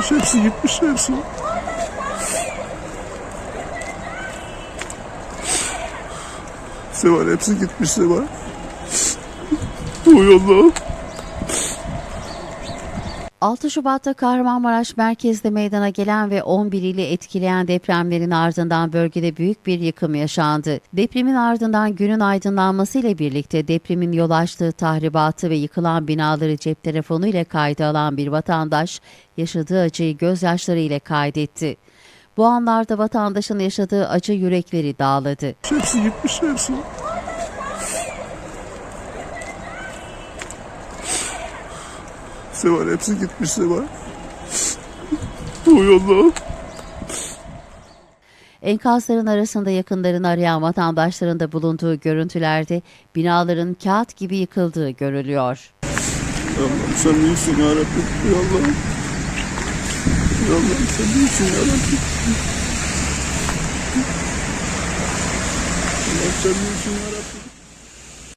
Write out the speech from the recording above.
gitmiş, hepsi gitmiş, hepsi. Seval hepsi gitmiş Seval. Oy Allah'ım. 6 Şubat'ta Kahramanmaraş merkezde meydana gelen ve 11 ili etkileyen depremlerin ardından bölgede büyük bir yıkım yaşandı. Depremin ardından günün aydınlanmasıyla birlikte depremin yol açtığı tahribatı ve yıkılan binaları cep telefonu ile kayda alan bir vatandaş yaşadığı acıyı gözyaşları ile kaydetti. Bu anlarda vatandaşın yaşadığı acı yürekleri dağladı. Hepsi gitmiş, hepsi. Seval hepsi gitmiş Seval. Oy Allah'ım. Enkazların arasında yakınlarını arayan vatandaşların da bulunduğu görüntülerde binaların kağıt gibi yıkıldığı görülüyor. Allah'ım sen iyisin ya Rabbim. Ya Allah'ım. Ya Allah'ım sen iyisin ya Rabbim. Allah'ım sen iyisin ya Rabbim.